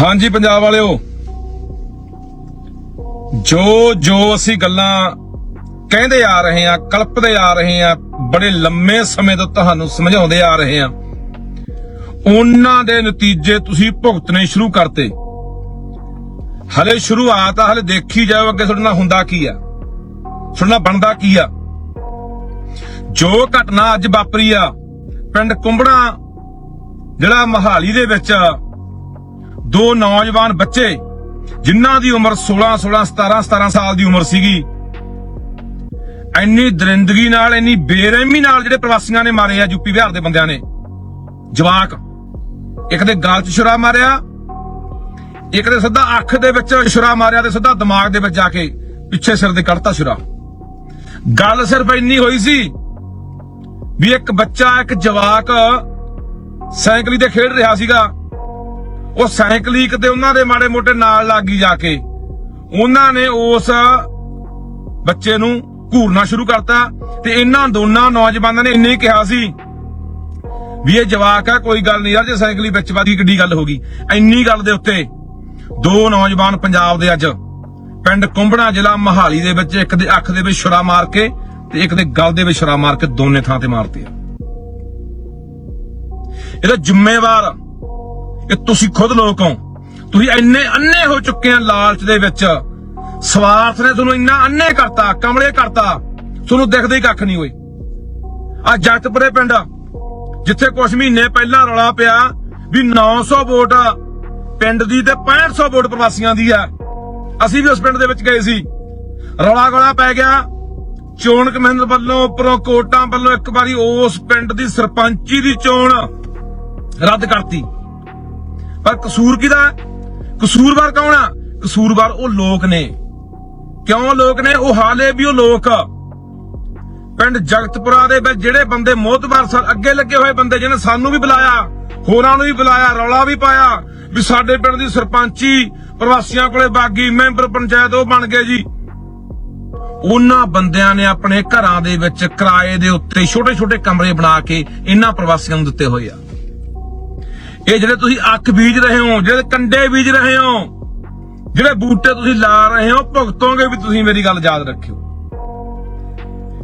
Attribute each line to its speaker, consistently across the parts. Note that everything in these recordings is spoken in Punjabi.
Speaker 1: ਹਾਂਜੀ, ਪੰਜਾਬ ਵਾਲਿਓ। ਜੋ ਜੋ ਅਸੀਂ ਗੱਲਾਂ ਕਹਿੰਦੇ ਆ ਰਹੇ ਆ ਕਲਪਦੇ ਆ ਰਹੇ ਆ ਬੜੇ ਲੰਮੇ ਸਮੇਂ ਤੋਂ ਤੁਹਾਨੂੰ ਸਮਝਾਉਂਦੇ ਆ ਰਹੇ ਆ ਉਹਨਾਂ ਦੇ ਨਤੀਜੇ ਤੁਸੀਂ ਭੁਗਤਣੇ ਸ਼ੁਰੂ ਕਰਤੇ। ਹਲੇ ਸ਼ੁਰੂਆਤ ਆ, ਹਲੇ ਦੇਖੀ ਜਾਓ ਅੱਗੇ ਤੁਹਾਡੇ ਨਾਲ ਹੁੰਦਾ ਕੀ ਆ। ਤੁਹਾਡੇ ਨਾਲ ਬਣਦਾ ਕੀ ਆ। ਜੋ ਘਟਨਾ ਅੱਜ ਵਾਪਰੀ ਆ, ਪਿੰਡ ਕੁੰਬੜਾ, ਜਿਹੜਾ ਮਹਾਲੀ ਦੇ ਵਿੱਚ ਦੋ ਨੌਜਵਾਨ ਬੱਚੇ, ਜਿਨ੍ਹਾਂ ਦੀ ਉਮਰ 16 16 17 17 ਸਾਲ ਦੀ ਉਮਰ ਸੀਗੀ। ਇੰਨੀ ਦਰਿੰਦਗੀ ਨਾਲ, ਇੰਨੀ ਬੇਰਹਿਮੀ ਨਾਲ ਜਿਹੜੇ ਪ੍ਰਵਾਸੀਆਂ ਨੇ ਮਾਰੇ ਆ ਯੂਪੀ ਬਿਹਾਰ ਦੇ ਬੰਦਿਆਂ ਨੇ। ਜਵਾਕ, ਇੱਕ ਦੇ ਗਲ 'ਚ ਛੁਰਾ ਮਾਰਿਆ, ਇੱਕ ਦੇ ਸਿੱਧਾ ਅੱਖ ਦੇ ਵਿੱਚ ਛੁਰਾ ਮਾਰਿਆ ਤੇ ਸਿੱਧਾ ਦਿਮਾਗ ਦੇ ਵਿੱਚ ਜਾ ਕੇ ਪਿੱਛੇ ਸਿਰ ਦੇ ਕੱਢਤਾ ਛੁਰਾ। ਗੱਲ ਸਿਰਫ ਇੰਨੀ ਹੋਈ ਸੀ ਵੀ ਇੱਕ ਬੱਚਾ, ਇੱਕ ਜਵਾਕ ਸਾਈਕਲੀ ਤੇ ਖੇਡ ਰਿਹਾ ਸੀਗਾ। ਉਹ ਸਾਈਕਲੀਕ ਤੇ ਉਹਨਾਂ ਦੇ ਮਾੜੇ ਮੋਟੇ ਨਾਲ ਲੱਗੀ ਜਾ ਕੇ। ਉਹਨਾਂ ਨੇ ਉਸ ਬੱਚੇ ਨੂੰ ਘੂਰਨਾ ਸ਼ੁਰੂ ਕਰਤਾ ਤੇ ਇਹਨਾਂ ਦੋਨਾਂ ਨੌਜਵਾਨਾਂ ਨੇ ਇੰਨੇ ਕਿਹਾ ਸੀ ਵੀ ਇਹ ਜਵਾਕ ਆ, ਕੋਈ ਗੱਲ ਨਹੀਂ ਯਾਰ, ਜੇ ਸਾਈਕਲੀ ਵਿੱਚ ਵਾਦੀ ਕਿੱਡੀ ਗੱਲ ਹੋ ਗਈ। ਇੰਨੀ ਗੱਲ ਦੇ ਉੱਤੇ ਦੋ ਨੌਜਵਾਨ ਪੰਜਾਬ ਦੇ ਅੱਜ ਪਿੰਡ ਕੁੰਬੜਾ ਜ਼ਿਲ੍ਹਾ ਮਹਾਲੀ ਦੇ ਵਿੱਚ ਇੱਕ ਦੇ ਅੱਖ ਦੇ ਵਿੱਚ ਛੁਰਾ ਮਾਰ ਕੇ ਤੇ ਇੱਕ ਦੇ ਗਲ ਦੇ ਵਿੱਚ ਛੁਰਾ ਮਾਰ ਕੇ ਦੋਨੇ ਥਾਂ ਤੇ ਮਾਰਤੇ ਆ। ਇਹਦਾ ਜ਼ਿੰਮੇਵਾਰ ਇਹ ਤੁਸੀਂ ਖੁਦ ਲੋਕ ਹੋ। ਤੁਸੀਂ ਇੰਨੇ ਅੰਨੇ ਹੋ ਚੁੱਕੇ ਆ ਲਾਲਚ ਦੇ ਵਿੱਚ। ਸਵਾਰਥ ਨੇ ਤੁਹਾਨੂੰ ਇੰਨਾ ਅੰਨੇ ਕਰਤਾ, ਕਮਲੇ ਕਰਤਾ। ਤੁਹਾਨੂੰ ਦਿਖਦੇ ਹੀ ਕੱਖ ਨਹੀਂ ਹੋਏ। ਆ ਜਗਤਪੁਰੇ ਪਿੰਡ, ਜਿੱਥੇ ਕੁਝ ਮਹੀਨੇ ਪਹਿਲਾਂ ਰੌਲਾ ਪਿਆ ਵੀ 900 ਵੋਟ ਪਿੰਡ ਦੀ ਤੇ 6500 ਵੋਟ ਪ੍ਰਵਾਸੀਆਂ ਦੀ ਆ। ਅਸੀਂ ਵੀ ਉਸ ਪਿੰਡ ਦੇ ਵਿੱਚ ਗਏ ਸੀ। ਰੌਲਾ ਗੋਲਾ ਪੈ ਗਿਆ। ਚੋਣ ਕਮਿਸ਼ਨ ਵੱਲੋਂ ਉੱਪਰੋਂ ਕੋਟਾਂ ਵੱਲੋਂ ਇੱਕ ਵਾਰੀ ਉਸ ਪਿੰਡ ਦੀ ਸਰਪੰਚੀ ਦੀ ਚੋਣ ਰੱਦ ਕਰਤੀ। ਪਰ ਕਸੂਰ ਕਿਹਦਾ ਕਸੂਰਵਾਰ ਕੌਣ ਆ? ਕਸੂਰਵਾਰ ਉਹ ਲੋਕ ਨੇ। ਕਿਉਂ ਲੋਕ ਨੇ? ਉਹ ਹਾਲੇ ਵੀ ਉਹ ਲੋਕ। ਪਿੰਡ ਜਗਤਪੁਰਾ ਦੇ ਵਿੱਚ ਜਿਹੜੇ ਬੰਦੇ ਮੋਹਤਬਾਰ ਸਰ ਅੱਗੇ ਲੱਗੇ ਹੋਏ ਬੰਦੇ ਜਿਹਨੇ ਸਾਨੂੰ ਵੀ ਬੁਲਾਇਆ, ਹੋਰਾਂ ਨੂੰ ਵੀ ਬੁਲਾਇਆ, ਰੌਲਾ ਵੀ ਪਾਇਆ ਵੀ ਸਾਡੇ ਪਿੰਡ ਦੀ ਸਰਪੰਚੀ ਪ੍ਰਵਾਸੀਆਂ ਕੋਲੇ ਬਾਗੀ, ਮੈਂਬਰ ਪੰਚਾਇਤ ਉਹ ਬਣ ਗਏ ਜੀ। ਉਹਨਾਂ ਬੰਦਿਆਂ ਨੇ ਆਪਣੇ ਘਰਾਂ ਦੇ ਵਿੱਚ ਕਿਰਾਏ ਦੇ ਉੱਤੇ ਛੋਟੇ-ਛੋਟੇ ਕਮਰੇ ਬਣਾ ਕੇ ਇਹਨਾਂ ਪ੍ਰਵਾਸੀਆਂ ਨੂੰ ਦਿੱਤੇ ਹੋਏ ਆ। ਇਹ ਜਿਹੜੇ ਤੁਸੀਂ ਅੱਖ ਬੀਜ ਰਹੇ ਹੋ, ਜਿਹੜੇ ਕੰਡੇ ਬੀਜ ਰਹੇ ਹੋ, ਜਿਹੜੇ ਬੂਟੇ ਤੁਸੀਂ ਲਾ ਰਹੇ ਹੋ, ਭੁਗਤੋਗੇ ਵੀ ਤੁਸੀਂ ਮੇਰੀ ਗੱਲ ਯਾਦ ਰੱਖਿਓ।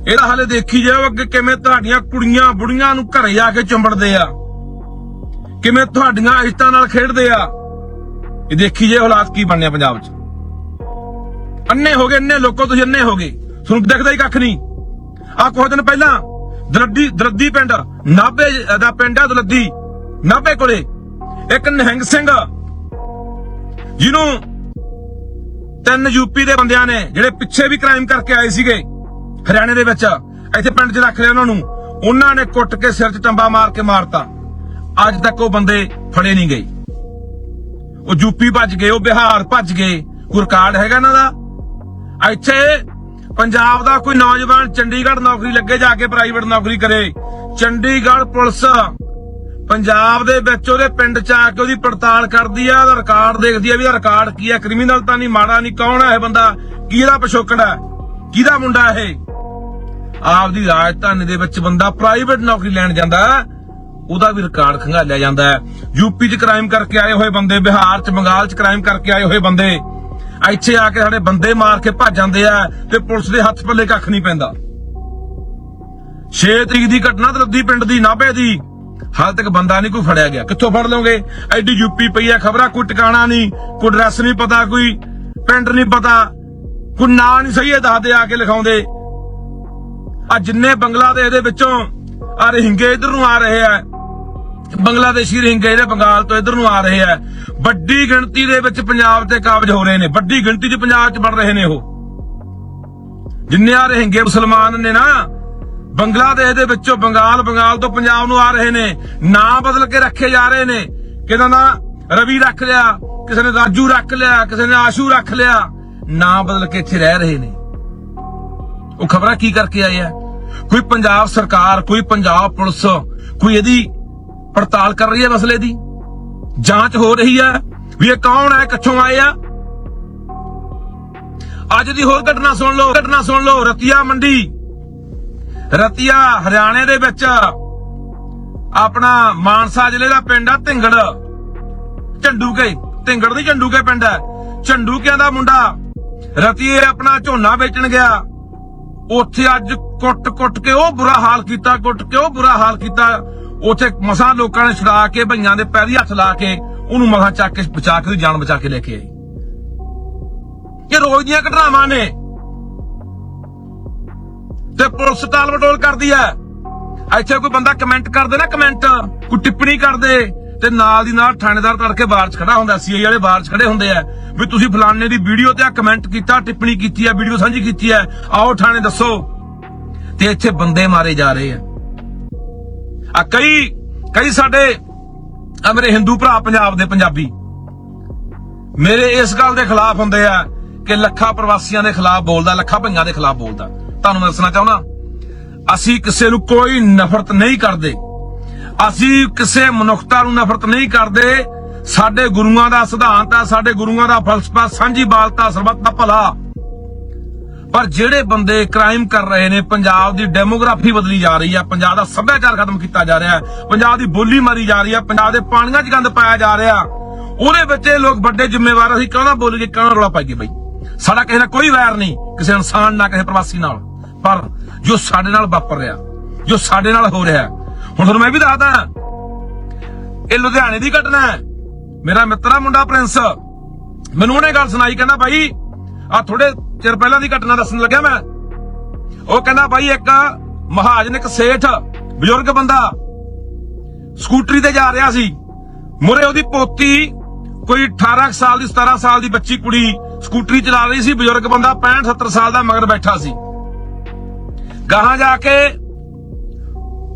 Speaker 1: ਇਹਦਾ ਹਾਲੇ ਦੇਖੀ ਜਾਓ ਅੱਗੇ ਕਿਵੇਂ ਤੁਹਾਡੀਆਂ ਕੁੜੀਆਂ ਬੁੜੀਆਂ ਨੂੰ ਘਰੇ ਜਾ ਕੇ ਚੁੰਬੜਦੇ ਆ। ਕਿਵੇਂ ਤੁਹਾਡੀਆਂ ਇਸ਼ਤਾਂ ਨਾਲ ਖੇਡਦੇ ਆ। ਇਹ ਦੇਖੀ ਜੇ ਹਾਲਾਤ ਕੀ ਬਣਨੇ ਪੰਜਾਬ 'ਚ। ਅੰਨੇ ਹੋ ਗਏ, ਅੰਨੇ ਲੋਕੋ ਤੁਸੀਂ ਅੰਨੇ ਹੋ ਗਏ। ਤੁਹਾਨੂੰ ਦਿਖਦਾ ਹੀ ਕੱਖ ਨਹੀਂ। ਆ ਕੁਝ ਦਿਨ ਪਹਿਲਾਂ ਦਰੱਦੀ ਦਰੱਦੀ ਪਿੰਡ, ਨਾਭੇ ਦਾ ਪਿੰਡ ਆ ਦਲੱਦੀ। ਨਾਭੇ ਕੋਲੇ ਇੱਕ ਨਿਹੰਗ ਸਿੰਘ, ਜਿਹਨੂੰ ਤਿੰਨ ਯੂਪੀ ਦੇ ਬੰਦਿਆਂ ਨੇ ਜਿਹੜੇ ਪਿੱਛੇ ਵੀ ਕ੍ਰਾਈਮ ਕਰਕੇ ਆਏ ਸੀਗੇ ਹਰਿਆਣੇ ਦੇ ਵਿੱਚ, ਇੱਥੇ ਪਿੰਡ 'ਚ ਰੱਖ ਲਿਆ ਉਹਨਾਂ ਨੂੰ, ਉਹਨਾਂ ਨੇ ਕੁੱਟ ਕੇ ਸਿਰ 'ਚ ਟੰਬਾ ਮਾਰ ਕੇ ਮਾਰਤਾ। ਅੱਜ ਤੱਕ ਉਹ ਬੰਦੇ ਫੜੇ ਨਹੀਂ ਗਏ। ਉਹ ਯੂਪੀ ਭੱਜ ਗਏ, ਉਹ ਬਿਹਾਰ ਭੱਜ ਗਏ। ਕੋਈ ਰਿਕਾਰਡ ਹੈਗਾ ਇਹਨਾਂ ਦਾ? ਇੱਥੇ ਪੰਜਾਬ ਦਾ ਕੋਈ ਨੌਜਵਾਨ ਚੰਡੀਗੜ੍ਹ ਨੌਕਰੀ ਲੱਗੇ ਜਾ ਕੇ ਪ੍ਰਾਈਵੇਟ ਨੌਕਰੀ ਕਰੇ। ਚੰਡੀਗੜ੍ਹ ਪੁਲਿਸ ਪੰਜਾਬ ਦੇ ਵਿੱਚ ਉਹਦੇ ਪਿੰਡ ਚ ਆ ਕੇ ਉਹਦੀ ਪੜਤਾਲ ਕਰਦੀ ਆ ਉਹਦਾ ਰਿਕਾਰਡ ਦੇਖਦੀ ਆ ਵੀ ਇਹਦਾ ਰਿਕਾਰਡ ਕੀ ਆ ਕ੍ਰਿਮੀਨਲ ਤਾਂ ਨਹੀਂ ਮਾੜਾ ਨਹੀਂ ਕੌਣ ਹੈ ਇਹ ਬੰਦਾ? ਕਿਹਦਾ ਪਿਛੋਕੜ ਹੈ ਕਿਹਦਾ ਮੁੰਡਾ ਇਹ? ਆਪਦੀ ਰਾਜਧਾਨੀ ਦੇ ਵਿੱਚ ਬੰਦਾ ਪ੍ਰਾਈਵੇਟ ਨੌਕਰੀ ਲੈਣ ਜਾਂਦਾ ਹੈ, ਉਹਦਾ ਵੀ ਰਿਕਾਰਡ ਖੰਗਾਲਿਆ ਜਾਂਦਾ ਹੈ। ਯੂਪੀ 'ਚ ਕ੍ਰਾਈਮ ਕਰਕੇ ਆਏ ਹੋਏ ਬੰਦੇ ਬਿਹਾਰ 'ਚ ਬੰਗਾਲ 'ਚ ਕ੍ਰਾਈਮ ਕਰਕੇ ਆਏ ਹੋਏ ਬੰਦੇ ਇੱਥੇ ਆ ਕੇ ਸਾਡੇ ਬੰਦੇ ਮਾਰ ਕੇ ਭੱਜ ਜਾਂਦੇ ਆ ਤੇ ਪੁਲਿਸ ਦੇ ਹੱਥ ਪੱਲੇ ਕੱਖ ਨਹੀਂ ਪੈਂਦਾ। 6 ਤਰੀਕ ਦੀ ਘਟਨਾ ਦਰਦੀ ਪਿੰਡ ਦੀ ਨਾਭੇ ਦੀ। ਹਾਲ ਤੱਕ ਬੰਦਾ ਨਹੀਂ ਕੋਈ ਫੜਿਆ ਗਿਆ। ਕਿੱਥੋਂ ਫੜ ਲਓਗੇ? ਐਡੀ ਯੂਪੀ ਪਈ ਆ, ਖਬਰਾਂ ਕੋਈ ਟਿਕਾਣਾ ਨਹੀਂ, ਕੋਈ ਐਡਰੈਸ ਨਹੀਂ ਪਤਾ, ਕੋਈ ਪਿੰਡ ਨਹੀਂ ਪਤਾ, ਕੋਈ ਨਾਂ ਨਹੀਂ ਸਹੀ ਇਹ ਦੱਸਦੇ ਆ ਕੇ ਲਿਖਾਉਂਦੇ। ਆ ਜਿੰਨੇ ਬੰਗਲਾਦੇਸ਼ ਦੇ ਵਿੱਚੋਂ ਆ ਰਹਿੰਗੇ ਇਧਰ ਨੂੰ ਆ ਰਹੇ ਆ, ਬੰਗਲਾਦੇਸ਼ੀ ਰਹਿੰਗੇ ਜਿਹੜੇ ਬੰਗਾਲ ਤੋਂ ਇਧਰ ਨੂੰ ਆ ਰਹੇ ਆ, ਵੱਡੀ ਗਿਣਤੀ ਦੇ ਵਿੱਚ ਪੰਜਾਬ ਤੇ ਕਾਬਜ ਹੋ ਰਹੇ ਨੇ, ਵੱਡੀ ਗਿਣਤੀ 'ਚ ਪੰਜਾਬ 'ਚ ਬਣ ਰਹੇ ਨੇ ਉਹ। ਜਿੰਨੇ ਆ ਰਹਿੰਗੇ ਮੁਸਲਮਾਨ ਨੇ ਨਾ ਬੰਗਲਾਦੇਸ਼ ਦੇ ਵਿੱਚੋਂ ਬੰਗਾਲ ਬੰਗਾਲ ਤੋਂ ਪੰਜਾਬ ਨੂੰ ਆ ਰਹੇ ਨੇ। ਨਾਂ ਬਦਲ ਕੇ ਰੱਖੇ ਜਾ ਰਹੇ ਨੇ। ਕਿਹਦਾ ਨਾਂ? ਰਵੀ ਰੱਖ ਲਿਆ, ਕਿਸੇ ਨੇ ਰਾਜੂ ਰੱਖ ਲਿਆ, ਕਿਸੇ ਨੇ ਆਸ਼ੂ ਰੱਖ ਲਿਆ। ਨਾਂ ਬਦਲ ਕੇ ਇੱਥੇ ਰਹਿ ਰਹੇ ਨੇ। ਉਹ ਖਬਰਾਂ ਕੀ ਕਰਕੇ ਆਏ ਆ? ਕੋਈ ਪੰਜਾਬ ਸਰਕਾਰ, ਕੋਈ ਪੰਜਾਬ ਪੁਲਿਸ, ਕੋਈ ਇਹਦੀ ਪੜਤਾਲ ਕਰ ਰਹੀ ਹੈ ਮਸਲੇ ਦੀ? ਜਾਂਚ ਹੋ ਰਹੀ ਹੈ ਵੀ ਇਹ ਕੌਣ ਹੈ, ਕਿੱਥੋਂ ਆਏ ਆ? ਅੱਜ ਦੀ ਹੋਰ ਘਟਨਾ ਸੁਣ ਲਓ, ਘਟਨਾ ਸੁਣ ਲਓ, ਰਤੀਆ ਮੰਡੀ। ਰਤੀਆ, ਹਰਿਆਣੇ ਦੇ ਵਿੱਚ ਆਪਣਾ ਮਾਨਸਾ ਜ਼ਿਲ੍ਹੇ ਦਾ ਪਿੰਡ ਆ, ਢਿੰਗੜ। ਝੰਡੂ ਕੇ ਢਿੰਗੜ ਦੀ ਝੰਡੂਕੇ ਪਿੰਡ ਹੈ। ਝੰਡੂਕਿਆਂ ਦਾ ਮੁੰਡਾ ਰਤੀਏ ਆਪਣਾ ਝੋਨਾ ਵੇਚਣ ਗਿਆ। ਉੱਥੇ ਅੱਜ ਕੁੱਟ-ਕੁੱਟ ਕੇ ਉਹ ਬੁਰਾ ਹਾਲ ਕੀਤਾ, ਕੁੱਟ ਕੇ ਉਹ ਬੁਰਾ ਹਾਲ ਕੀਤਾ। ਉੱਥੇ ਮਸਾਂ ਲੋਕਾਂ ਨੇ ਛੁਡਾ ਕੇ, ਭਈਆਂ ਦੇ ਪੈਰੀ ਹੱਥ ਲਾ ਕੇ, ਉਹਨੂੰ ਮਸਾਂ ਚੱਕ ਕੇ ਬਚਾ ਕੇ ਜਾਨ ਬਚਾ ਕੇ ਲੈ ਕੇ ਆਈ। ਇਹ ਰੋਜ਼ ਦੀਆਂ ਘਟਨਾਵਾਂ ਨੇ। ਤੇ ਪੁਲਿਸ ਟਾਲ ਮਟੋਲ ਕਰਦੀ ਐ। ਇੱਥੇ ਕੋਈ ਬੰਦਾ ਕਮੈਂਟ ਕਰਦੇ ਨਾ ਕਮੈਂਟ ਕੋਈ ਟਿੱਪਣੀ ਕਰਦੇ, ਤੇ ਨਾਲ ਦੀ ਨਾਲ ਥਾਣੇਦਾਰ ਤੜਕੇ ਬਾਹਰ 'ਚ ਖੜਾ ਹੁੰਦਾ ਸੀਆਈ ਵਾਲੇ ਬਾਹਰ 'ਚ ਖੜੇ ਹੁੰਦੇ ਆ ਵੀ ਤੁਸੀਂ ਫਲਾਣੇ ਦੀ ਵੀਡੀਓ ਤੇ ਆ ਕਮੈਂਟ ਕੀਤਾ, ਟਿੱਪਣੀ ਕੀਤੀ ਆ ਵੀਡੀਓ ਸਾਂਝੀ ਕੀਤੀ ਆ ਆਓ ਥਾਣੇ ਦੱਸੋ। ਤੇ ਇੱਥੇ ਬੰਦੇ ਮਾਰੇ ਜਾ ਰਹੇ ਆ ਆ ਕਈ ਕਈ ਸਾਡੇ, ਆ ਮੇਰੇ ਹਿੰਦੂ ਭਰਾ ਪੰਜਾਬ ਦੇ ਪੰਜਾਬੀ। ਮੇਰੇ ਇਸ ਗੱਲ ਦੇ ਖਿਲਾਫ ਹੁੰਦੇ ਆ ਕਿ ਲੱਖਾਂ ਪ੍ਰਵਾਸੀਆਂ ਦੇ ਖਿਲਾਫ ਬੋਲਦਾ, ਲੱਖਾਂ ਭਈਆਂ ਦੇ ਖਿਲਾਫ ਬੋਲਦਾ। ਤੁਹਾਨੂੰ ਦੱਸਣਾ ਚਾਹੁੰਦਾ। ਅਸੀਂ ਕਿਸੇ ਨੂੰ ਕੋਈ ਨਫ਼ਰਤ ਨਹੀਂ ਕਰਦੇ। ਅਸੀਂ ਕਿਸੇ ਮਨੁੱਖਤਾ ਨੂੰ ਨਫ਼ਰਤ ਨਹੀਂ ਕਰਦੇ। ਸਾਡੇ ਗੁਰੂਆਂ ਦਾ ਸਿਧਾਂਤ ਹੈ ਸਾਡੇ ਗੁਰੂਆਂ ਦਾ ਫਲਸਫਾ, ਸਾਂਝੀ ਬਾਲਤਾ ਸਰਬੱਤ ਦਾ ਭਲਾ। ਪਰ ਜਿਹੜੇ ਬੰਦੇ ਕ੍ਰਾਈਮ ਕਰ ਰਹੇ ਨੇ, ਪੰਜਾਬ ਦੀ ਡੈਮੋਗ੍ਰਾਫੀ ਬਦਲੀ ਜਾ ਰਹੀ ਹੈ ਪੰਜਾਬ ਦਾ ਸੱਭਿਆਚਾਰ ਖਤਮ ਕੀਤਾ ਜਾ ਰਿਹਾ ਪੰਜਾਬ ਦੀ ਬੋਲੀ ਮਾਰੀ ਜਾ ਰਹੀ ਹੈ ਪੰਜਾਬ ਦੇ ਪਾਣੀਆਂ 'ਚ ਗੰਦ ਪਾਇਆ ਜਾ ਰਿਹਾ। ਉਹਦੇ ਵਿੱਚ ਇਹ ਲੋਕ ਵੱਡੇ ਜ਼ਿੰਮੇਵਾਰ ਅਸੀਂ ਕਿਉਂ ਨਾ ਬੋਲੀਏ ਕਿਉਂ ਨਾ ਰੌਲਾ ਪਾਈਏ ਬਈ? ਸਾਡਾ ਕਿਸੇ ਨਾਲ ਕੋਈ ਵੈਰ ਨਹੀਂ, ਕਿਸੇ ਇਨਸਾਨ ਨਾਲ, ਕਿਸੇ ਪ੍ਰਵਾਸੀ ਨਾਲ। ਪਰ ਜੋ ਸਾਡੇ ਨਾਲ ਵਾਪਰ ਰਿਹਾ, ਜੋ ਸਾਡੇ ਨਾਲ ਹੋ ਰਿਹਾ, ਹੁਣ ਤੁਹਾਨੂੰ ਮੈਂ ਵੀ ਦੱਸਦਾ ਇਹ ਲੁਧਿਆਣੇ ਦੀ ਘਟਨਾ ਹੈ। ਮੇਰਾ ਮਿੱਤਰ ਆ ਮੁੰਡਾ ਪ੍ਰਿੰਸ। ਮੈਨੂੰ ਉਹਨੇ ਗੱਲ ਸੁਣਾਈ, ਕਹਿੰਦਾ ਬਾਈ ਆ ਥੋੜੇ ਚਿਰ ਪਹਿਲਾਂ ਦੀ ਘਟਨਾ ਦੱਸਣ ਲੱਗਿਆ ਮੈਂ। ਉਹ ਕਹਿੰਦਾ ਬਾਈ ਇੱਕ ਮਹਾਜਨ, ਇੱਕ ਸੇਠ, ਬਜ਼ੁਰਗ ਬੰਦਾ ਸਕੂਟਰੀ ਤੇ ਜਾ ਰਿਹਾ ਸੀ। ਮੁਰੇ ਉਹਦੀ ਪੋਤੀ, ਕੋਈ 18 ਸਾਲ ਦੀ 17 ਸਾਲ ਦੀ ਬੱਚੀ, ਕੁੜੀ ਸਕੂਟਰੀ ਚਲਾ ਰਹੀ ਸੀ। ਬਜ਼ੁਰਗ ਬੰਦਾ 65 70 ਸਾਲ ਦਾ ਮਗਰ ਬੈਠਾ ਸੀ। ਗਾਹਾਂ ਜਾ ਕੇ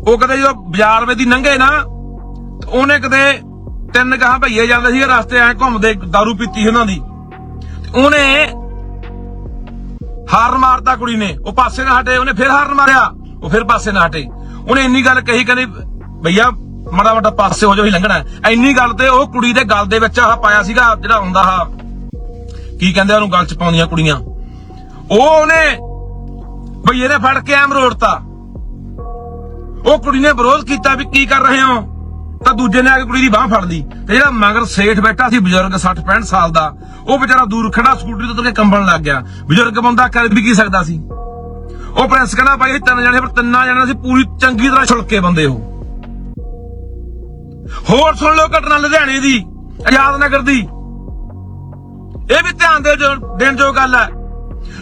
Speaker 1: ਉਹ ਕਦੇ ਜਦੋਂ ਬਾਜ਼ਾਰ ਵਿੱਚ ਦੀ ਲੰਘੇ ਨਾ ਉਹਨੇ ਕਦੇ ਤਿੰਨ ਗਾਹਾਂ ਭਈਏ ਜਾਂਦੇ ਸੀ ਰਸਤੇ ਐ ਘੁੰਮਦੇ दारू ਪੀਤੀ ਸੀ ਉਹਨਾਂ ਦੀ। ਉਹਨੇ ਹਾਰਨ ਮਾਰਤਾ ਕੁੜੀ ਨੇ। ਉਹ ਪਾਸੇ ਨਾ ਹਟੇ, ਉਹਨੇ ਫਿਰ ਹਾਰਨ ਮਾਰਿਆ। ਉਹ ਫਿਰ ਪਾਸੇ ਨਾ ਹਟੇ। ਉਹਨੇ ਇੰਨੀ ਗੱਲ ਕਹੀ, ਕਹਿੰਦੀ, ਭਈਆ, ਮਾੜਾ ਮਾੜਾ ਪਾਸੇ ਹੋ ਜਾਓ ਹੀ ਲੰਘਣਾ ਹੈ। ਇੰਨੀ ਗੱਲ ਤੇ ਉਹ ਕੁੜੀ ਦੇ ਗਲ ਦੇ ਵਿੱਚ ਆਹ ਪਾਇਆ ਸੀਗਾ, ਜਿਹੜਾ ਹੁੰਦਾ ਆ ਕੀ ਕਹਿੰਦੇ ਉਹਨੂੰ, ਗਲ ਚ ਪਾਉਂਦੀਆਂ ਕੁੜੀਆਂ। ਉਹ ਉਹਨੇ ਭਈਏ ਇਹਨੇ ਫੜ ਕੇ ਐਮ ਰੋੜਤਾ। ਉਹ ਕੁੜੀ ਨੇ ਵਿਰੋਧ ਕੀਤਾ ਵੀ ਕੀ ਕਰ ਰਹੇ ਹੋ? ਤਾਂ ਦੂਜੇ ਨੇ ਆ ਕੇ ਕੁੜੀ ਦੀ ਬਾਹ ਫੜ ਲਈ। ਤੇ ਜਿਹੜਾ ਮਗਰ ਸੇਠ ਬੈਠਾ ਸੀ ਬਜ਼ੁਰਗ 60 65 ਸਾਲ ਦਾ, ਉਹ ਵਿਚਾਰਾ ਦੂਰ ਖੜਾ ਸਕੂਟਰੀ ਤੋਂ ਤੁਰ ਕੇ ਕੰਬਣ ਲੱਗ ਗਿਆ। ਬਜ਼ੁਰਗ ਬੰਦਾ ਕਰ ਵੀ ਕੀ ਸਕਦਾ ਸੀ? ਉਹ ਪ੍ਰਿੰਸ ਕਹਿੰਦਾ ਭਾਈ ਤਿੰਨ ਜਣੇ ਪਰ ਤਿੰਨਾਂ ਜਣਿਆਂ ਸੀ ਪੂਰੀ ਚੰਗੀ ਤਰ੍ਹਾਂ ਛੁਲਕੇ ਬੰਦੇ ਉਹ ਹੋਰ ਸੁਣ ਲਓ ਘਟਨਾ ਲੁਧਿਆਣੇ ਦੀ, ਆਜ਼ਾਦ ਨਗਰ ਦੀ। ਇਹ ਵੀ ਧਿਆਨ ਦੇ ਦੇਣ ਜੋ ਗੱਲ ਹੈ।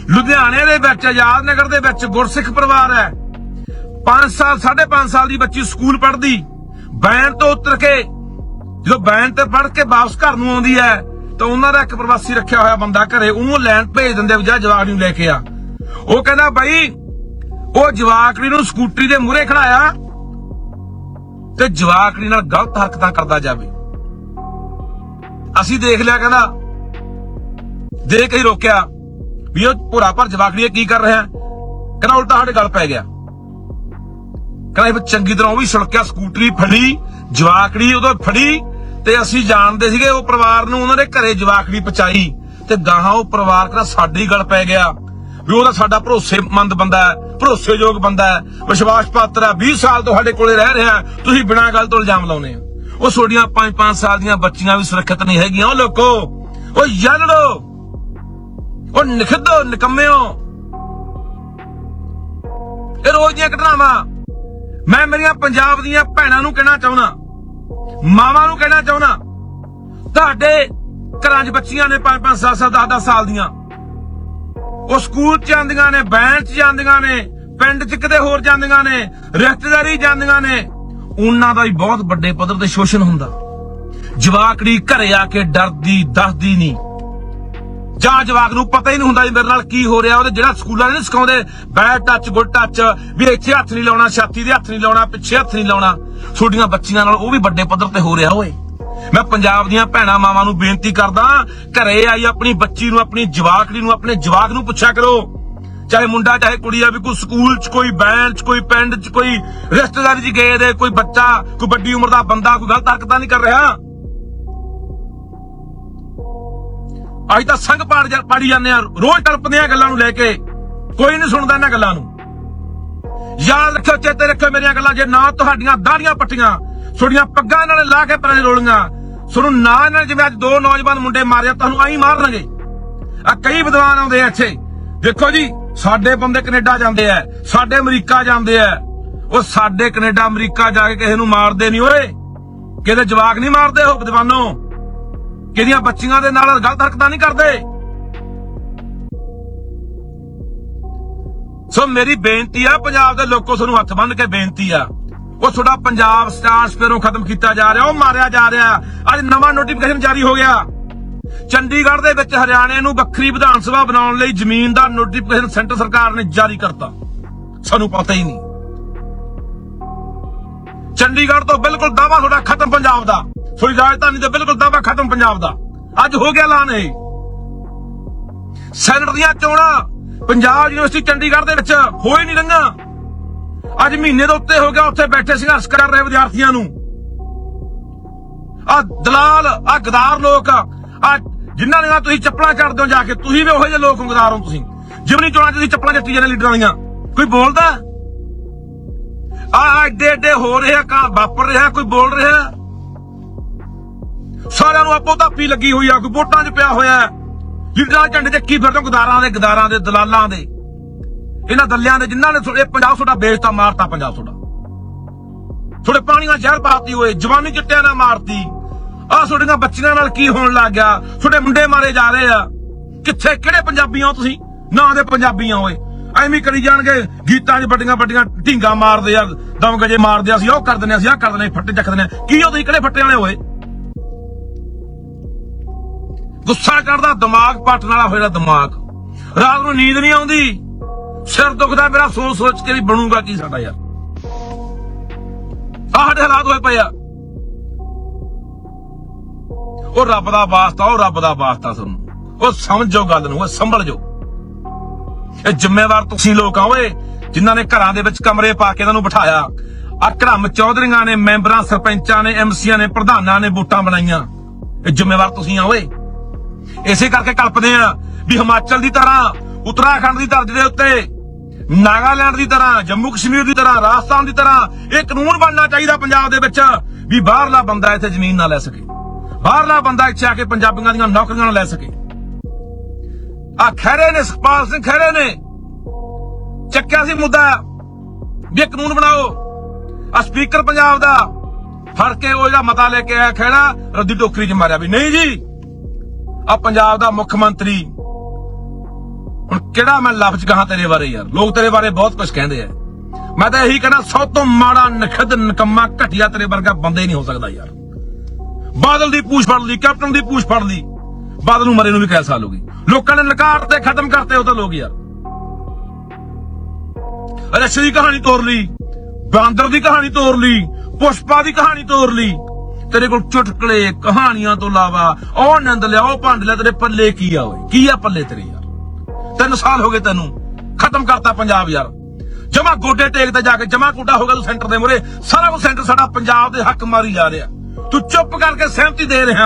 Speaker 1: ਲੁਧਿਆਣੇ ਦੇ ਵਿੱਚ ਆਜ਼ਾਦ ਨਗਰ ਦੇ ਵਿੱਚ ਗੁਰਸਿੱਖ ਪਰਿਵਾਰ ਹੈ। 5 ਸਾਲ 5.5 ਸਾਲ ਦੀ ਬੱਚੀ ਸਕੂਲ ਪੜ੍ਹਦੀ। ਬੈਨ ਤੋਂ ਉਤਰ ਕੇ, ਜਦੋਂ ਬੈਨ ਤੇ ਪੜ੍ਹ ਕੇ ਵਾਪਸ ਘਰ ਨੂੰ ਆਉਂਦੀ ਹੈ, ਤਾਂ ਉਹਨਾਂ ਦਾ ਇੱਕ ਪ੍ਰਵਾਸੀ ਰੱਖਿਆ ਹੋਇਆ ਬੰਦਾ ਘਰੇ, ਉਹਨੂੰ ਲੈਣ ਭੇਜ ਦਿੰਦੇ ਵੀ ਜਾ ਜਵਾਕ ਨੂੰ ਲੈ ਕੇ ਆ। ਉਹ ਕਹਿੰਦਾ, ਬਾਈ, ਉਹ ਜਵਾਕੜੀ ਨੂੰ ਸਕੂਟਰੀ ਦੇ ਮੂਹਰੇ ਖੜਾਇਆ ਤੇ ਜਵਾਕੜੀ ਨਾਲ ਗਲਤ ਹਰਕਤਾਂ ਕਰਦਾ ਜਾਵੇ। ਅਸੀਂ ਦੇਖ ਲਿਆ, ਕਹਿੰਦਾ ਦੇ ਕੇ ਹੀ ਰੋਕਿਆ। ਵੀ ਉਹ ਭੁਰਾ ਭਰ ਜਵਾਕੜੀ ਕੀ ਕਰ ਰਿਹਾ? ਕਹਿੰਦਾ ਉਲਟਾ ਸਾਡੇ ਗਲ ਪੈ ਗਿਆ। ਕਹਿੰਦਾ ਇਹ ਚੰਗੀ ਤਰ੍ਹਾਂ ਉਹ ਵੀ ਸੁਲਕਿਆ, ਸਕੂਟਰੀ ਫੜੀ ਜਵਾਕੜੀ ਉਦੋਂ ਫੜੀ ਤੇ ਅਸੀਂ ਜਾਣਦੇ ਸੀਗੇ ਉਹ ਪਰਿਵਾਰ ਨੂੰ ਉਹਨਾਂ ਦੇ ਘਰੇ ਜਵਾਕੜੀ ਪਹੁੰਚਾਈ ਤੇ ਗਾਹਾਂ ਉਹ ਪਰਿਵਾਰ ਕਹਿੰਦਾ ਸਾਡੀ ਗੱਲ ਪੈ ਗਿਆ। ਵੀ ਉਹਦਾ ਸਾਡਾ ਭਰੋਸੇਮੰਦ ਬੰਦਾ ਹੈ, ਭਰੋਸੇਯੋਗ ਬੰਦਾ ਹੈ ਵਿਸ਼ਵਾਸ ਪਾਤਰ ਹੈ 20 ਸਾਲ ਤੋਂ ਸਾਡੇ ਕੋਲੇ ਰਹਿ ਰਿਹਾ ਤੁਸੀਂ ਬਿਨਾਂ ਗੱਲ ਤੋਂ ਇਲਜ਼ਾਮ ਲਾਉਨੇ ਹੋ। ਉਹ ਛੋਡੀਆਂ 5-5 ਸਾਲ ਦੀਆਂ ਬੱਚੀਆਂ ਵੀ ਸੁਰੱਖਿਅਤ ਨਹੀਂ ਹੈਗੀਆਂ। ਉਹ ਲੋਕੋ, ਉਹ ਯਲੜੋ ਉਹ ਨਿਖਦੋ, ਨਿਕੰਮਿਓ। ਇਹ ਰੋਜ਼ ਦੀਆਂ ਘਟਨਾਵਾਂ। ਮੈਂ ਮੇਰੀਆਂ ਪੰਜਾਬ ਦੀਆਂ ਭੈਣਾਂ ਨੂੰ ਕਹਿਣਾ ਚਾਹੁੰਦਾ, ਮਾਵਾਂ ਨੂੰ ਕਹਿਣਾ ਚਾਹੁੰਦਾ। ਤੁਹਾਡੇ ਘਰਾਂ 'ਚ ਬੱਚੀਆਂ ਨੇ 5-5 7-7 10-10 ਸਾਲ ਦੀਆਂ। ਉਹ ਸਕੂਲ 'ਚ ਜਾਂਦੀਆਂ ਨੇ ਬੈਂਕ 'ਚ ਜਾਂਦੀਆਂ ਨੇ, ਪਿੰਡ 'ਚ ਕਿਤੇ ਹੋਰ ਜਾਂਦੀਆਂ ਨੇ, ਰਿਸ਼ਤੇਦਾਰੀ ਜਾਂਦੀਆਂ ਨੇ। ਉਹਨਾਂ ਦਾ ਵੀ ਬਹੁਤ ਵੱਡੇ ਪੱਧਰ ਤੇ ਸ਼ੋਸ਼ਣ ਹੁੰਦਾ। ਜਵਾਕੜੀ ਘਰੇ ਆ ਕੇ ਡਰਦੀ, ਦੱਸਦੀ ਨਹੀਂ। ਜਾਂ ਜਵਾਕ ਨੂੰ ਪਤਾ ਹੀ ਨਹੀਂ ਹੁੰਦਾ ਵੀ ਮੇਰੇ ਨਾਲ ਕੀ ਹੋ ਰਿਹਾ, ਉਹਦੇ ਜਿਹੜਾ ਸਕੂਲਾਂ ਨੇ ਸਿਖਾਉਂਦੇ ਬੈਡ ਟੱਚ, ਗੁੱਡ ਟੱਚ, ਵੀ ਇੱਥੇ ਹੱਥ ਨਹੀਂ ਲਾਉਣਾ, ਛਾਤੀ ਦੇ ਹੱਥ ਨਹੀਂ ਲਾਉਣਾ, ਪਿੱਛੇ ਹੱਥ ਨਹੀਂ ਲਾਉਣਾ। ਛੋਟੀਆਂ ਬੱਚੀਆਂ ਨਾਲ ਉਹ ਵੀ ਵੱਡੇ ਪੱਧਰ ਤੇ ਹੋ ਰਿਹਾ ਓਏ। ਮੈਂ ਪੰਜਾਬ ਦੀਆਂ ਭੈਣਾਂ ਮਾਵਾਂ ਨੂੰ ਬੇਨਤੀ ਕਰਦਾ, ਘਰੇ ਆਈ ਆਪਣੀ ਬੱਚੀ ਨੂੰ, ਆਪਣੀ ਜਵਾਕੜੀ ਨੂੰ, ਆਪਣੇ ਜਵਾਕ ਨੂੰ ਪੁੱਛਿਆ ਕਰੋ। ਚਾਹੇ ਮੁੰਡਾ, ਚਾਹੇ ਕੁੜੀ ਆ, ਵੀ ਕੋਈ ਸਕੂਲ 'ਚ, ਕੋਈ ਬੈਂਚ 'ਚ ਕੋਈ ਪਿੰਡ 'ਚ, ਕੋਈ ਰਿਸ਼ਤੇਦਾਰੀ 'ਚ ਗਏ ਦੇ, ਕੋਈ ਬੱਚਾ, ਕੋਈ ਵੱਡੀ ਉਮਰ ਦਾ ਬੰਦਾ, ਕੋਈ ਗਲਤ ਹਰਕਤਾਂ ਨਹੀਂ ਕਰ ਰਿਹਾ। ਅੱਜ ਤਾਂ ਸੰਗ ਪਾੜ ਪਾੜੀ ਜਾਂਦੇ ਆ। ਰੋਜ਼ ਕਲਪਦੇ ਆ ਗੱਲਾਂ ਨੂੰ ਲੈ ਕੇ। ਕੋਈ ਨਹੀਂ ਸੁਣਦਾ ਇਹਨਾਂ ਗੱਲਾਂ ਨੂੰ। ਯਾਦ ਰੱਖਿਓ, ਚੇਤੇ ਰੱਖਿਓ ਮੇਰੀਆਂ ਗੱਲਾਂ। ਜੇ ਨਾ ਤੁਹਾਡੀਆਂ ਦਾੜੀਆਂ ਪੱਟੀਆਂ, ਤੁਹਾਡੀਆਂ ਪੱਗਾਂ ਨਾਲ ਲਾ ਕੇ ਪਰਾਂ ਰੋਲੀਆਂ, ਤੁਹਾਨੂੰ ਨਾ ਇਹਨਾਂ ਜਿਵੇਂ ਅੱਜ ਦੋ ਨੌਜਵਾਨ ਮੁੰਡੇ ਮਾਰਿਆ ਤੁਹਾਨੂੰ ਆਈ ਮਾਰਨਗੇ ਆ ਕਈ ਵਿਦਵਾਨ ਆਉਂਦੇ ਆ ਇੱਥੇ। ਦੇਖੋ ਜੀ, ਸਾਡੇ ਬੰਦੇ ਕੈਨੇਡਾ ਜਾਂਦੇ ਆ, ਸਾਡੇ ਅਮਰੀਕਾ ਜਾਂਦੇ ਆ। ਉਹ ਸਾਡੇ ਕੈਨੇਡਾ, ਅਮਰੀਕਾ ਜਾ ਕੇ ਕਿਸੇ ਨੂੰ ਮਾਰਦੇ ਨਹੀਂ ਓਏ। ਕਿਤੇ ਜਵਾਕ ਨਹੀਂ ਮਾਰਦੇ ਉਹ ਵਿਦਵਾਨੋ। ਕਿਹਦੀਆਂ ਬੱਚੀਆਂ ਦੇ ਨਾਲ ਗਲਤ ਹਰਕਤਾਂ ਨਹੀਂ ਕਰਦੇ? ਸੋ ਮੇਰੀ ਬੇਨਤੀ ਆ, ਪੰਜਾਬ ਦੇ ਲੋਕੋ ਤੁਹਾਨੂੰ ਹੱਥ ਬੰਨ ਕੇ ਬੇਨਤੀ ਆ। ਉਹ ਤੁਹਾਡਾ ਪੰਜਾਬ ਸਟਾਰ ਸਪੇਰੋਂ ਖਤਮ ਕੀਤਾ ਜਾ ਰਿਹਾ, ਉਹ ਮਾਰਿਆ ਜਾ ਰਿਹਾ। ਅੱਜ ਨਵਾਂ ਨੋਟੀਫਿਕੇਸ਼ਨ ਜਾਰੀ ਹੋ ਗਿਆ। ਚੰਡੀਗੜ੍ਹ ਦੇ ਵਿੱਚ ਹਰਿਆਣੇ ਨੂੰ ਵੱਖਰੀ ਵਿਧਾਨ ਸਭਾ ਬਣਾਉਣ ਲਈ ਜ਼ਮੀਨ ਦਾ ਨੋਟੀਫਿਕੇਸ਼ਨ ਸੈਂਟਰ ਸਰਕਾਰ ਨੇ ਜਾਰੀ ਕਰਤਾ। ਸਾਨੂੰ ਪਤਾ ਹੀ ਨਹੀਂ। ਚੰਡੀਗੜ੍ਹ ਤੋਂ ਬਿਲਕੁਲ ਦਾਵਾ ਤੁਹਾਡਾ ਖਤਮ ਪੰਜਾਬ ਦਾ। ਰਾਜਧਾਨੀ ਦਾ ਬਿਲਕੁਲ ਦਾਵਾ ਖਤਮ ਪੰਜਾਬ ਦਾ। ਅੱਜ ਹੋ ਗਿਆ ਐਲਾਨ ਇਹ। ਸੈਨੇਟ ਦੀਆਂ ਚੋਣਾਂ ਪੰਜਾਬ ਯੂਨੀਵਰਸਿਟੀ ਚੰਡੀਗੜ੍ਹ ਦੇ ਵਿੱਚ ਹੋ ਹੀ ਨਹੀਂ ਰਹੀਆਂ ਅੱਜ ਮਹੀਨੇ ਦੇ ਉੱਤੇ ਹੋ ਗਿਆ ਉੱਥੇ ਬੈਠੇ ਸੰਘਰਸ਼ ਕਰ ਰਹੇ ਵਿਦਿਆਰਥੀਆਂ ਨੂੰ। ਆ ਦਲਾਲ ਆ ਗਦਾਰ ਲੋਕ ਆ ਜਿਨ੍ਹਾਂ ਨੇ ਤੁਸੀਂ ਚੱਪਲਾਂ ਚੜਦੇ ਹੋ ਜਾ ਕੇ, ਤੁਸੀਂ ਵੀ ਉਹੋ ਜਿਹੇ ਲੋਕ ਹੋ ਗਦਾਰ ਹੋ ਤੁਸੀਂ। ਜਿਵਨੀ ਚੋਣਾਂ 'ਚ ਤੁਸੀਂ ਚੱਪਲਾਂ ਚੱਟੀ ਜਾਂਦੇ ਲੀਡਰਾਂ ਦੀਆਂ। ਕੋਈ ਬੋਲਦਾ? ਆ ਐਡੇ ਐਡੇ ਹੋ ਰਿਹਾ, ਕਾ ਵਾਪਰ ਰਿਹਾ, ਕੋਈ ਬੋਲ ਰਿਹਾ? ਸਾਰਿਆਂ ਨੂੰ ਆਪੋ ਧਾਪੀ ਲੱਗੀ ਹੋਈ ਆ ਕੋਈ ਵੋਟਾਂ 'ਚ ਪਿਆ ਹੋਇਆ ਲੀਡਰਾਂ ਦੇ ਝੰਡੇ ਚੱਕੀ ਫਿਰਦੇ ਹੋ? ਗਦਾਰਾਂ ਦੇ ਗਦਾਰਾਂ ਦੇ ਦਲਾਲਾਂ ਦੇ। ਇਹਨਾਂ ਦੱਲਿਆਂ ਦੇ ਜਿਨ੍ਹਾਂ ਨੇ ਇਹ ਪੰਜਾਬ ਤੁਹਾਡਾ ਵੇਚਤਾ ਮਾਰਤਾ ਪੰਜਾਬ ਤੁਹਾਡਾ ਤੁਹਾਡੇ ਪਾਣੀਆਂ ਜ਼ਹਿਰ ਪਾਤੀ ਹੋਏ ਜਵਾਨੀ ਚਿੱਟਿਆਂ ਨਾਲ ਮਾਰਤੀ। ਆਹ ਤੁਹਾਡੀਆਂ ਬੱਚੀਆਂ ਨਾਲ ਕੀ ਹੋਣ ਲੱਗ ਗਿਆ? ਤੁਹਾਡੇ ਮੁੰਡੇ ਮਾਰੇ ਜਾ ਰਹੇ ਆ। ਕਿੱਥੇ ਕਿਹੜੇ ਪੰਜਾਬੀਆਂ ਹੋ ਤੁਸੀਂ? ਨਾ ਦੇ ਪੰਜਾਬੀਆਂ ਹੋਏ ਐਵੇਂ ਕਰੀ ਜਾਣਗੇ। ਗੀਤਾਂ 'ਚ ਵੱਡੀਆਂ ਵੱਡੀਆਂ ਢੀਂਗਾ ਮਾਰਦੇ ਆ ਦਮ ਗਜੇ ਮਾਰਦੇ ਆ ਅਸੀਂ ਉਹ ਕਰ ਦਿੰਦੇ ਆ ਅਸੀਂ ਆਹ ਕਰ ਦਿੰਦੇ ਆ, ਫੱਟੇ ਚੱਕ ਦਿੰਦੇ ਆ। ਕੀ ਉਹ ਤੁਸੀਂ ਕਿਹੜੇ ਫੱਟੇ ਵਾਲੇ ਹੋਏ? ਗੁੱਸਾ ਚੜਦਾ, ਦਿਮਾਗ ਪੱਟਣ ਵਾਲਾ ਹੋਇਆ ਦਿਮਾਗ। ਰਾਤ ਨੂੰ ਨੀਂਦ ਨਹੀਂ ਆਉਂਦੀ। ਸਿਰ ਦੁਖਦਾ, ਮੇਰਾ ਸੋਚ ਸੋਚ ਕੇ ਵੀ ਬਣੂਗਾ ਕੀ ਸਾਡਾ ਯਾਰ। ਆਹ ਹਾਲਾਤ ਹੋਏ ਪਏ ਆ। ਉਹ ਰੱਬ ਦਾ ਵਾਸਤਾ, ਉਹ ਰੱਬ ਦਾ ਵਾਸਤਾ ਤੁਹਾਨੂੰ ਉਹ ਸਮਝੋ ਗੱਲ ਨੂੰ, ਉਹ ਸੰਭਲ ਜੋ। ਇਹ ਜ਼ਿੰਮੇਵਾਰ ਤੁਸੀਂ ਲੋਕ ਆ ਓਏ, ਜਿਨ੍ਹਾਂ ਨੇ ਘਰਾਂ ਦੇ ਵਿੱਚ ਕਮਰੇ ਪਾ ਕੇ ਇਹਨਾਂ ਨੂੰ ਬਿਠਾਇਆ। ਆ ਘੜਮ ਚੌਧਰੀਆਂ ਨੇ, ਮੈਂਬਰਾਂ, ਸਰਪੰਚਾਂ ਨੇ ਐਮਸੀਆਂ ਨੇ, ਪ੍ਰਧਾਨਾਂ ਨੇ ਵੋਟਾਂ ਬਣਾਈਆਂ। ਇਹ ਜ਼ਿੰਮੇਵਾਰ ਤੁਸੀਂ ਆ ਓਏ। ਇਸੇ ਕਰਕੇ ਕਲਪਦੇ ਆ ਵੀ ਹਿਮਾਚਲ ਦੀ ਤਰ੍ਹਾਂ, ਉੱਤਰਾਖੰਡ ਦੀ ਧਰਤੀ ਦੇ ਉੱਤੇ, ਨਾਗਾਲੈਂਡ ਦੀ ਤਰ੍ਹਾਂ, ਜੰਮੂ ਕਸ਼ਮੀਰ ਦੀ ਤਰ੍ਹਾਂ, ਰਾਜਸਥਾਨ ਦੀ ਤਰ੍ਹਾਂ ਇਹ ਕਾਨੂੰਨ ਬਣਨਾ ਚਾਹੀਦਾ ਪੰਜਾਬ ਦੇ ਵਿੱਚ ਵੀ ਬਾਹਰਲਾ ਬੰਦਾ ਇੱਥੇ ਜ਼ਮੀਨ ਨਾ ਲੈ ਸਕੇ। ਬਾਹਰਲਾ ਬੰਦਾ ਇੱਥੇ ਆ ਕੇ ਪੰਜਾਬੀਆਂ ਦੀਆਂ ਨੌਕਰੀਆਂ ਨਾ ਲੈ ਸਕੇ। ਆ ਖਹਿਰੇ ਨੇ, ਸੁਖਪਾਲ ਸਿੰਘ ਖਹਿਰੇ ਨੇ। ਚੱਕਿਆ ਸੀ ਮੁੱਦਾ ਵੀ ਇਹ ਕਾਨੂੰਨ ਬਣਾਓ। ਆ ਸਪੀਕਰ ਪੰਜਾਬ ਦਾ ਫੜ ਕੇ ਉਹ ਜਿਹੜਾ ਮਤਾ ਲੈ ਕੇ ਆਇਆ ਖਹਿੜਾ ਰੱਦੀ ਟੋਕਰੀ 'ਚ ਮਾਰਿਆ ਵੀ, ਨਹੀਂ ਜੀ ਆ ਪੰਜਾਬ ਦਾ ਮੁੱਖ ਮੰਤਰੀ। ਹੁਣ ਕਿਹੜਾ ਮੈਂ ਲਫ਼ਜ਼ ਕਹਾਂ ਤੇਰੇ ਬਾਰੇ ਯਾਰ? ਲੋਕ ਤੇਰੇ ਬਾਰੇ ਬਹੁਤ ਕੁਝ ਕਹਿੰਦੇ ਆ। ਮੈਂ ਤਾਂ ਇਹੀ ਕਹਿਣਾ ਸਭ ਤੋਂ ਮਾੜਾ ਨਖਦ ਨਕਮਾ, ਘਟਿਆ ਤੇਰੇ ਵਰਗਾ ਬੰਦੇ ਹੀ ਨਹੀਂ ਹੋ ਸਕਦਾ ਯਾਰ। ਬਾਦਲ ਦੀ ਪੂਛ ਫੜ ਲਈ, ਕੈਪਟਨ ਦੀ ਪੂਛ ਫੜ ਲਈ। ਬਾਦਲ ਨੂੰ ਮਰੇ ਨੂੰ ਵੀ ਕੈ ਸਾਲ ਹੋ ਗਈ। ਲੋਕਾਂ ਨੇ ਨਕਾਰ ਤੇ ਖਤਮ ਕਰਤੇ ਉਹ ਤਾਂ ਲੋਕ ਯਾਰ। ਰਸ਼ ਦੀ ਕਹਾਣੀ ਤੋੜ ਲਈ, ਬਾਂਦਰ ਦੀ ਕਹਾਣੀ ਤੋੜ ਲਈ, ਪੁਸ਼ਪਾ ਦੀ ਕਹਾਣੀ ਤੋੜ ਲਈ। ਤੇਰੇ ਕੋਲ ਚੁਟਕਲੇ, ਕਹਾਣੀਆਂ ਤੋਂ ਇਲਾਵਾ ਉਹ ਆਨੰਦ ਲਿਆ, ਉਹ ਭੰਡ ਲਿਆ, ਤੇਰੇ ਪੱਲੇ ਕੀ ਆ ਓਏ? ਕੀ ਆ ਪੱਲੇ ਤੇਰੇ ਯਾਰ? ਤਿੰਨ ਸਾਲ ਹੋ ਗਏ ਤੈਨੂੰ, ਖਤਮ ਕਰਤਾ ਪੰਜਾਬ ਯਾਰ। ਜਮਾ ਗੋਡੇ ਟੇਕ ਤੇ ਜਾ ਕੇ, ਜਮਾ ਕੁੱਟਾ ਹੋ ਗਿਆ ਤੂੰ ਸੈਂਟਰ ਦੇ ਮੂਹਰੇ। ਸਾਰਾ ਕੁਝ ਸੈਂਟਰ ਸਾਡਾ ਪੰਜਾਬ ਦੇ ਹੱਕ ਮਾਰੀ ਜਾ ਰਿਹਾ। ਤੂੰ ਚੁੱਪ ਕਰਕੇ ਸਹਿਮਤੀ ਦੇ ਰਿਹਾ।